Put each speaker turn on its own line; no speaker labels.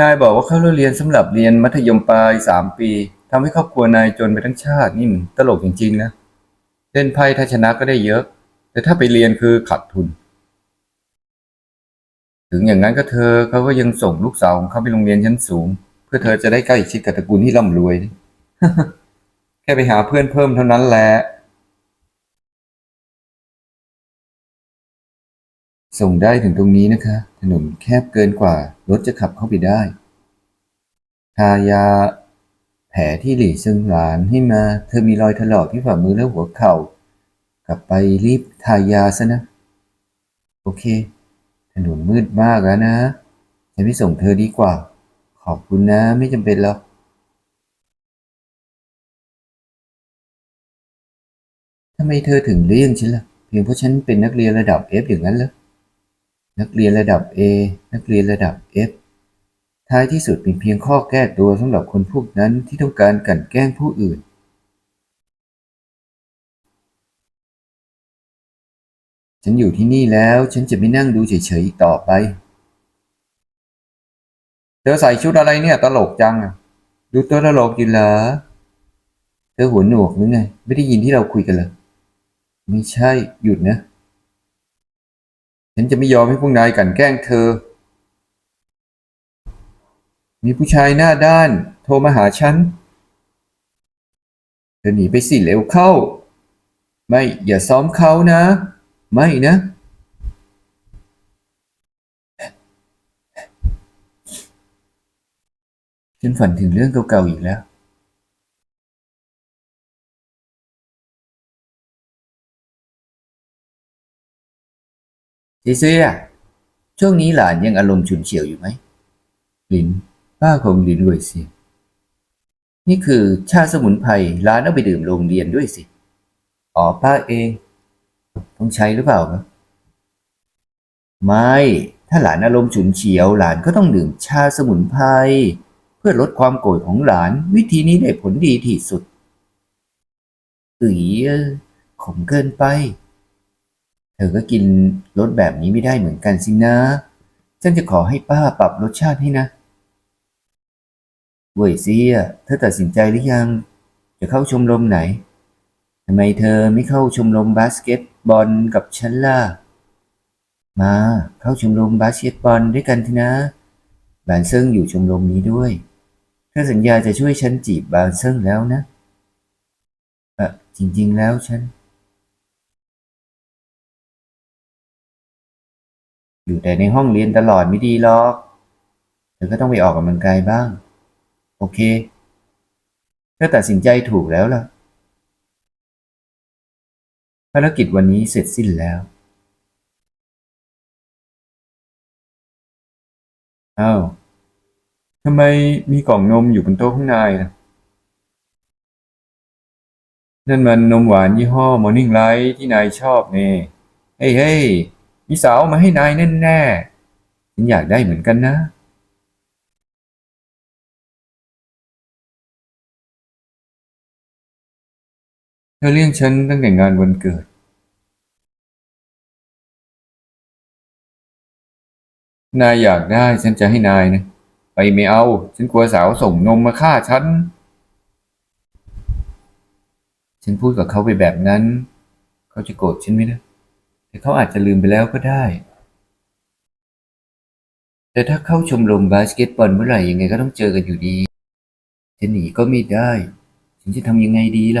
นายบอกว่าเข้าเรียนสำหรับเรียนมัธยมปลายสามปีทำให้ครอบครัวนายจนไปทั้งชาตินี่มันตลกจริงๆนะเล่นไพ่ถ้าชนะก็ได้เยอะ แต่ถ้าไปเรียนคือขาดทุน ถึงอย่างนั้นก็เธอเขาก็ยังส่งลูกสาวของเขาไปโรงเรียนชั้นสูง เพื่อเธอจะได้ใกล้ชิดกับตระกูลที่ร่ำรวย แค่ไปหาเพื่อนเพิ่มเท่านั้นแหละ ส่งได้ถึงตรงนี้นะคะ ถนนแคบเกินกว่า รถจะขับเข้าไปได้ ทายา แผลที่หลี่ซึ่งหลานให้มา เธอมีรอยถลอกที่ฝ่ามือและหัวเข่า กลับไปรีบทายาซะนะ โอเค ถนนมืดมากแล้วนะ ฉันไม่ส่งเธอดีกว่า ขอบคุณนะ ไม่จำเป็นหรอกทำไมเธอถึงเลี่ยงฉันล่ะ เพียงเพราะฉันเป็นนักเรียนระดับ F อย่างนั้นเหรอ นักเรียนระดับ A นักเรียนระดับ F ท้ายที่สุดเป็นเพียงข้อแก้ตัวสำหรับคนพวกนั้นที่ต้องการกลั่นแกล้งผู้อื่น ฉันอยู่ที่นี่แล้วฉันจะไม่นั่งดูเฉยๆต่อไป เธอใส่ชุดอะไรเนี่ยตลกจังอะดูตัวตลกอยู่เหรอ เธอหัวหนวกหรือไง ไม่ได้ยินที่เราคุยกันเลยไม่ใช่หยุดนะ ฉันจะไม่ยอมให้พวกนายกลั่นแกล้งเธอ มีผู้ชายหน้าด้านโทรมาหาฉัน เธอหนีไปสิเร็วเข้า ไม่อย่าซ้อมเขานะ ไม่นะ ฉันฝันถึงเรื่องเก่าๆอีกแล้ว ซีเซียช่วงนี้หลานยังอารมณ์ฉุนเฉียวอยู่ไหมลินป้าคงลินรวยสินี่คือชาสมุนไพรร้านเอาไปดื่มโรงเรียนด้วยสิ อ๋อป้าเอง ต้องใช้หรือเปล่าครับไม่ ถ้าหลานอารมณ์ฉุนเฉียว หลานก็ต้องดื่มชาสมุนไพรเพื่อลดความโกรธของหลาน วิธีนี้ได้ผลดีที่สุดอือขมเกินไป เธอก็กินรสแบบนี้ไม่ได้เหมือนกันสินะ ฉันจะขอให้ป้าปรับรสชาติให้นะ เว่ยเซียเธอตัดสินใจหรือยัง จะเข้าชมรมไหน ทำไมเธอไม่เข้าชมรมบาสเกตบอลกับฉันล่ะ มาเข้าชมรมบาสเกตบอลด้วยกันเถอะนะ บานเซิงอยู่ชมรมนี้ด้วย เธอสัญญาจะช่วยฉันจีบบานเซิงแล้วนะเออจริงๆแล้วฉัน อยู่แต่ในห้องเรียนตลอดไม่ดีหรอก เธอก็ต้องไปออกกำลังกายบ้าง โอเคเธอตัดสินใจถูกแล้วล่ะ ภารกิจวันนี้เสร็จสิ้นแล้วอ้าวทำไมมีกล่องนมอยู่บนโต๊ะข้างในล่ะ นั่นมันนมหวานยี่ห้อ Morning Light ที่นายชอบเนี่เฮ้ยเฮ้ย มีสาวมาให้นายแน่ๆฉันอยากได้เหมือนกันนะ เธอเลี้ยงฉันตั้งแต่งานวันเกิด นายอยากได้ฉันจะให้นายนะ ไปไม่เอา ฉันกลัวสาวส่งนมมาฆ่าฉัน ฉันพูดกับเขาไปแบบนั้น เขาจะโกรธฉันไหมนะ แต่เขาอาจจะลืมไปแล้วก็ได้ แต่ถ้าเข้าชมรมบาสเกตบอลเมื่อไหร่ยังไงก็ต้องเจอกันอยู่ดี จะหนีก็ไม่ได้ ฉันจะทำยังไงดีล่ะ